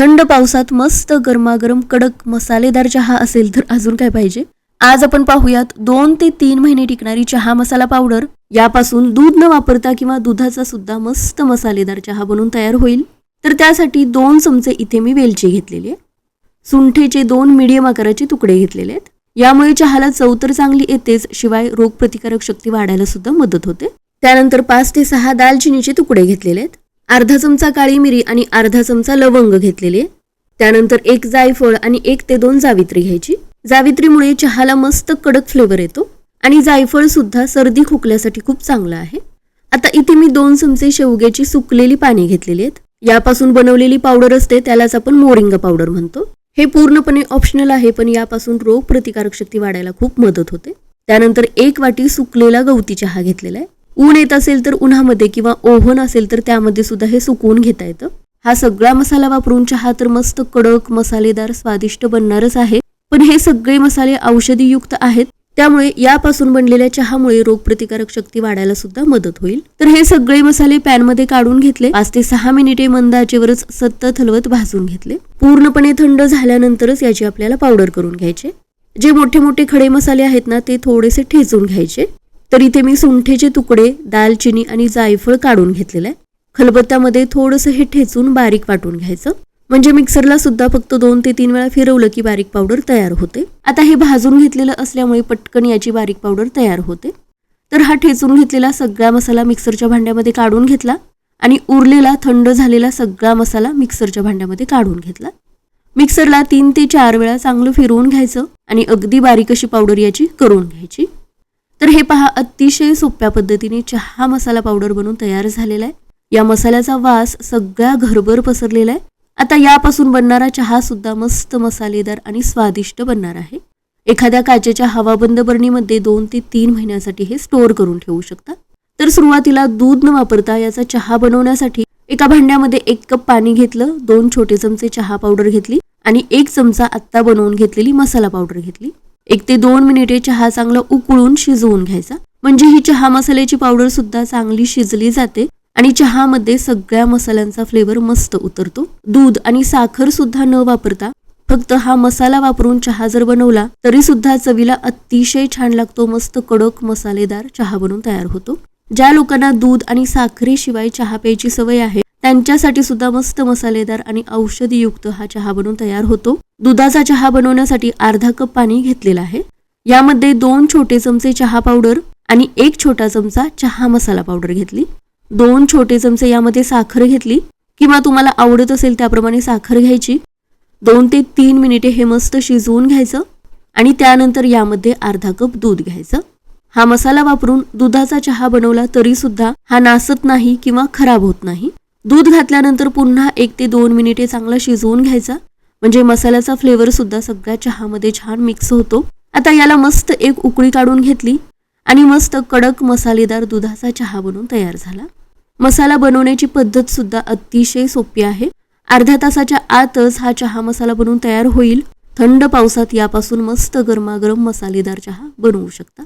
थंड पावसात मस्त गरमागरम कडक मसालेदार चहा असेल तर अजून काय पाहिजे? आज आपण पाहूयात दोन ते तीन महिने टिकणारी चहा मसाला पावडर. यापासून दूध न वापरता किंवा दुधाचा सुद्धा मस्त मसालेदार चहा बनवून तयार होईल. तर त्यासाठी दोन चमचे इथे मी वेलची घेतलेली आहे. सुंठेचे दोन मिडियम आकाराचे तुकडे घेतलेले आहेत. यामुळे चहाला चव तर चांगली येतेच शिवाय रोगप्रतिकारक शक्ती वाढायला सुद्धा मदत होते. त्यानंतर पाच ते सहा दालचिनीचे तुकडे घेतलेले आहेत. अर्धा चमचा काळी मिरी आणि अर्धा चमचा लवंग घेतलेले त्यानंतर एक जायफळ आणि एक ते दोन जावित्री घ्यायची. जावित्रीमुळे चहाला मस्त कडक फ्लेवर येतो आणि जायफळ सुद्धा सर्दी खोकल्यासाठी खूप चांगलं आहे. आता इथे मी दोन चमचे शेवग्याची सुकलेली पाने घेतलेली आहेत. यापासून बनवलेली पावडर असते त्यालाच आपण मोरिंगा पावडर म्हणतो. हे पूर्णपणे ऑप्शनल आहे पण यापासून रोग प्रतिकारक शक्ती वाढायला खूप मदत होते. त्यानंतर एक वाटी सुकलेला गवती चहा घेतलेला आहे. ऊन येत असेल तर उन्हामध्ये किंवा ओव्हन असेल तर त्यामध्ये सुद्धा हे सुकवून घेता येतं. हा सगळा मसाला वापरून चहा तर मस्त कडक मसालेदार स्वादिष्ट बनणारच आहे. पण हे सगळे मसाले औषधी युक्त आहेत. त्यामुळे यापासून बनलेल्या चहामुळे रोगप्रतिकारक शक्ती वाढायला सुद्धा मदत होईल. तर हे सगळे मसाले पॅनमध्ये काढून घेतले. पाच ते सहा मिनिटे मंद आचेवरच सतत हलवत भाजून घेतले. पूर्णपणे थंड झाल्यानंतरच याची आपल्याला पावडर करून घ्यायचे. जे मोठे मोठे खडे मसाले आहेत ना ते थोडेसे ठेचून घ्यायचे. तर इथे मी सुंठेचे तुकडे दालचिनी आणि जायफळ काढून घेतलेलं आहे. खलबत्त्यामध्ये थोडंसं हे ठेचून बारीक वाटून घ्यायचं. म्हणजे मिक्सरला सुद्धा फक्त दोन ते तीन वेळा फिरवलं की बारीक पावडर तयार होते. आता हे भाजून घेतलेलं असल्यामुळे पटकन याची बारीक पावडर तयार होते. तर हा ठेचून घेतलेला सगळा मसाला मिक्सरच्या भांड्यामध्ये काढून घेतला आणि उरलेला थंड झालेला सगळा मसाला मिक्सरच्या भांड्यामध्ये काढून घेतला. मिक्सरला तीन ते चार वेळा चांगलं फिरवून घ्यायचं आणि अगदी बारीक अशी पावडर याची करून घ्यायची. तर हे पहा अतिशय सोप्या पद्धतीने चहा मसाला पावडर बनवून तयार झालेला आहे. या मसाल्याचा वास सगळ्या घरभर पसरलेला आहे. आता यापासून बनणारा चहा सुद्धा मस्त मसालेदार आणि स्वादिष्ट बनणार आहे. एखाद्या काचेच्या हवाबंद बरणीमध्ये दोन ते तीन महिन्यासाठी हे स्टोअर करून ठेवू शकता. तर सुरुवातीला दूध न वापरता याचा चहा बनवण्यासाठी एका भांड्यामध्ये एक कप पाणी घेतलं दोन छोटे चमचे चहा पावडर घेतली आणि एक चमचा आत्ता बनवून घेतलेली मसाला पावडर घेतली. एक ते दोन मिनिटे चहा चांगला उकळून शिजवून घ्यायचा. म्हणजे ही चहा मसाल्याची पावडर सुद्धा चांगली शिजली जाते आणि चहामध्ये सगळ्या मसाल्यांचा फ्लेवर मस्त उतरतो. दूध आणि साखर सुद्धा न वापरता फक्त हा मसाला वापरून चहा जर बनवला तरी सुद्धा चवीला अतिशय छान लागतो मस्त कडक मसालेदार चहा बनवून तयार होतो. ज्या लोकांना दूध आणि साखरेशिवाय चहा प्यायची सवय आहे त्यांच्यासाठी सुद्धा मस्त मसालेदार आणि औषधीयुक्त हा चहा बनवून तयार होतो. दुधाचा चहा बनवण्यासाठी अर्धा कप पाणी घेतलेला आहे. यामध्ये दोन छोटे चमचे चहा पावडर आणि एक छोटा चमचा चहा मसाला पावडर घेतली. दोन छोटे चमचे यामध्ये साखर घेतली. किंवा तुम्हाला आवडत असेल त्याप्रमाणे साखर घ्यायची. दोन ते तीन मिनिटे हे मस्त शिजवून घ्यायचं आणि त्यानंतर यामध्ये अर्धा कप दूध घ्यायचं. हा मसाला वापरून दुधाचा चहा बनवला तरी सुद्धा हा नासत नाही किंवा खराब होत नाही. दूध घातल्यानंतर पुन्हा एक ते दोन मिनिटे चांगला शिजवून घ्यायचा. म्हणजे मसाल्याचा फ्लेवर सुद्धा सगळ्या चहामध्ये छान मिक्स होतो. आता याला मस्त एक उकळी काढून घेतली आणि मस्त कडक मसालेदार दुधाचा चहा बनवून तयार झाला. मसाला बनवण्याची पद्धत सुद्धा अतिशय सोपी आहे. अर्ध्या तासाच्या आतच हा चहा मसाला बनवून तयार होईल. थंड पावसात यापासून मस्त गरमागरम मसालेदार चहा बनवू शकता.